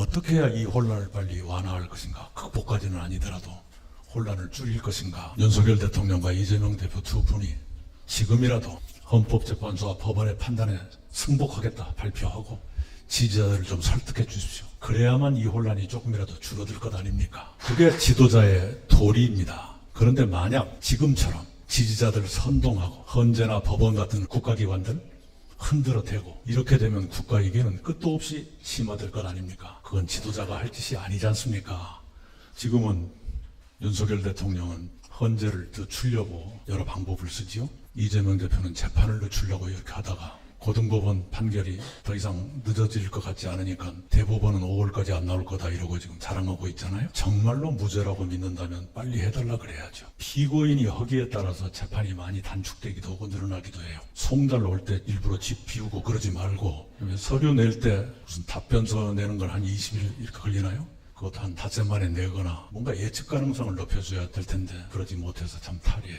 어떻게 해야 이 혼란을 빨리 완화할 것인가? 극복까지는 아니더라도 혼란을 줄일 것인가? 윤석열 대통령과 이재명 대표 두 분이 지금이라도 헌법재판소와 법원의 판단에 승복하겠다 발표하고 지지자들을 좀 설득해 주십시오. 그래야만 이 혼란이 조금이라도 줄어들 것 아닙니까? 그게 지도자의 도리입니다. 그런데 만약 지금처럼 지지자들을 선동하고 헌재나 법원 같은 국가기관들 흔들어 대고 이렇게 되면 국가 위기는 끝도 없이 심화될 것 아닙니까? 그건 지도자가 할 짓이 아니지 않습니까? 지금은 윤석열 대통령은 헌재를 늦추려고 여러 방법을 쓰지요. 이재명 대표는 재판을 늦추려고 이렇게 하다가 고등법원 판결이 더 이상 늦어질 것 같지 않으니까 대법원은 5월까지 안 나올 거다 이러고 지금 자랑하고 있잖아요. 정말로 무죄라고 믿는다면 빨리 해달라 그래야죠. 피고인이 허기에 따라서 재판이 많이 단축되기도 하고 늘어나기도 해요. 송달 올 때 일부러 집 비우고 그러지 말고 서류 낼 때 무슨 답변서 내는 걸 한 20일 이렇게 걸리나요? 그것도 한 닷새 만에 내거나 뭔가 예측 가능성을 높여줘야 될 텐데 그러지 못해서 참 탈이에요.